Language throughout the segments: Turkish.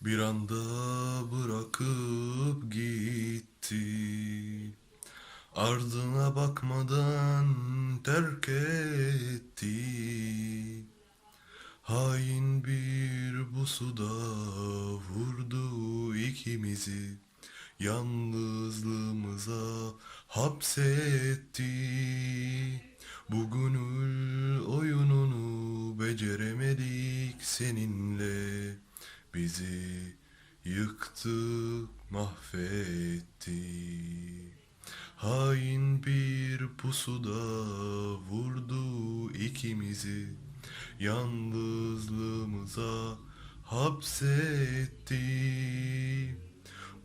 bir anda bırakıp gitti. Ardına bakmadan terk etti. Hain bir bu suda vurdu ikimizi. Yalnızlığımıza hapsetti. Bu gönül oyununu beceremedik seninle. Bizi yıktı, mahvetti. Hain bir pusuda vurdu ikimizi. Yalnızlığımıza hapsetti.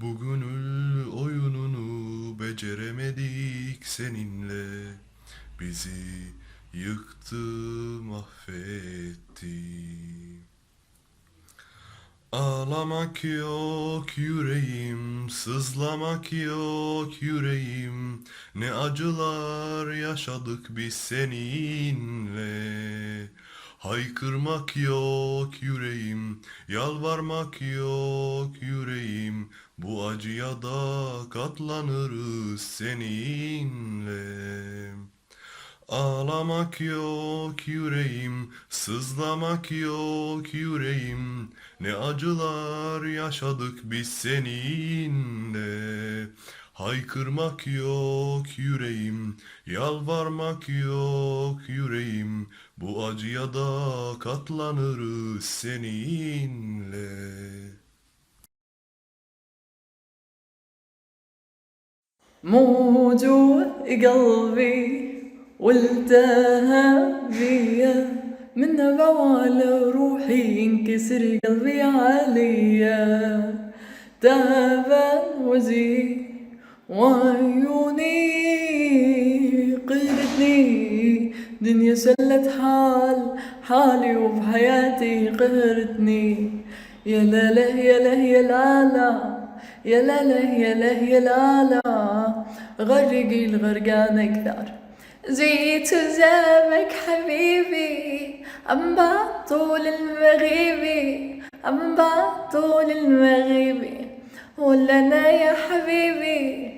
Bu gönül oyununu beceremedik seninle. Bizi yıktı, mahvetti. Ağlamak yok yüreğim, sızlamak yok yüreğim. Ne acılar yaşadık biz seninle. Haykırmak yok yüreğim, yalvarmak yok yüreğim. Bu acıya da katlanırız seninle. Ağlamak yok yüreğim, sızlamak yok yüreğim. Ne acılar yaşadık biz seninle. Haykırmak yok yüreğim, yalvarmak yok yüreğim. Bu acıya da katlanırız seninle. موجوع قلبي والتهى بيا من بوال روحي ينكسر قلبي عليا تابع وزي وعيوني قهرتني دنيا سلت حال حالي وبحياتي قهرتني. يا لا لا يا لا يا لا لا يا لا لا يا لا يا لا لا. غرقي الغرقان أكثر. زيت زابك حبيبي عم بطول المغيبي عم بطول المغيبي ولا أنا يا حبيبي؟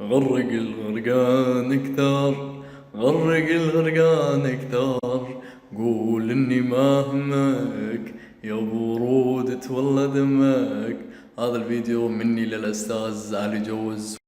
غرق الغرقان أكثر غرق الغرقان أكثر قول إني ما همك يا برود تولى دمك. هذا الفيديو مني للأستاذ علي جوز.